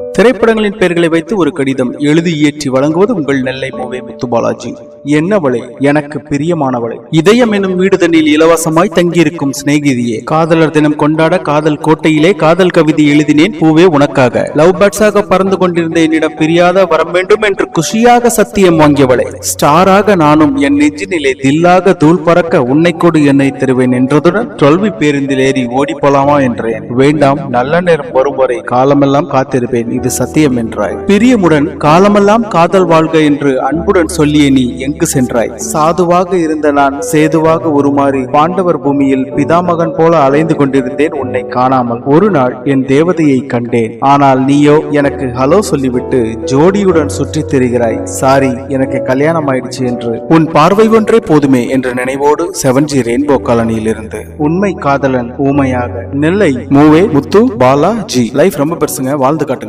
thank you திரைப்படங்களின் பெயர்களை வைத்து ஒரு கடிதம் எழுதி இயற்றி வழங்குவது உங்கள் நெல்லை மூவே முத்துபாலாஜி என்னவளே எனக்கு பிரியமானவளை. இதயம் எனும் வீடுதனில் இலவசமாய் தங்கியிருக்கும் சிநேகிதியே காதலர் தினம் கொண்டாட காதல் கோட்டையிலே காதல் கவிதை எழுதினேன் பூவே உனக்காக. லவ் பேர்ட்ஸாக பறந்து கொண்டிருந்த என்னிடம் பிரியாத வரம் வேண்டும் என்று குஷியாக சத்தியம் வாங்கியவளே. ஸ்டாராக நானும் என் நெஞ்சினிலே தில்லாக தூள் பறக்க உன்னை கொடு என்னை தருவேன் என்றதுடன் தோல்வி பேருந்தில் ஏறி ஓடி போலாமா என்றேன். வேண்டாம் நல்ல நேரம் வரும் வரை காலமெல்லாம் காத்திருப்பேன். இது சத்தியம் என்றாய். பிரியமுடன் காலமெல்லாம் காதல் வாழ்க என்று அன்புடன் சொல்லிய நீ எங்கு சென்றாய்? சாதுவாக இருந்த நான் சேதுவாக உருமாறி பாண்டவர் பூமியில் பிதாமகன் போல அலைந்து கொண்டிருந்தேன் உன்னை காணாமல். ஒரு நாள் என் தேவதையை கண்டேன். ஆனால் நீயோ எனக்கு ஹலோ சொல்லிவிட்டு ஜோடியுடன் சுற்றித் திரிகிறாய். சாரி எனக்கு கல்யாணம் ஆயிடுச்சு என்று. உன் பார்வை ஒன்றே போதுமே என்ற நினைவோடு செவன்ஜி ரெயின்போ காலனியிலிருந்து. உண்மை காதலன் ஊமையாக. நெல்லை மூவே முத்து பாலா ஜி. லைஃப் ரொம்ப பெருசுங்க வாழ்ந்து காட்டுங்க.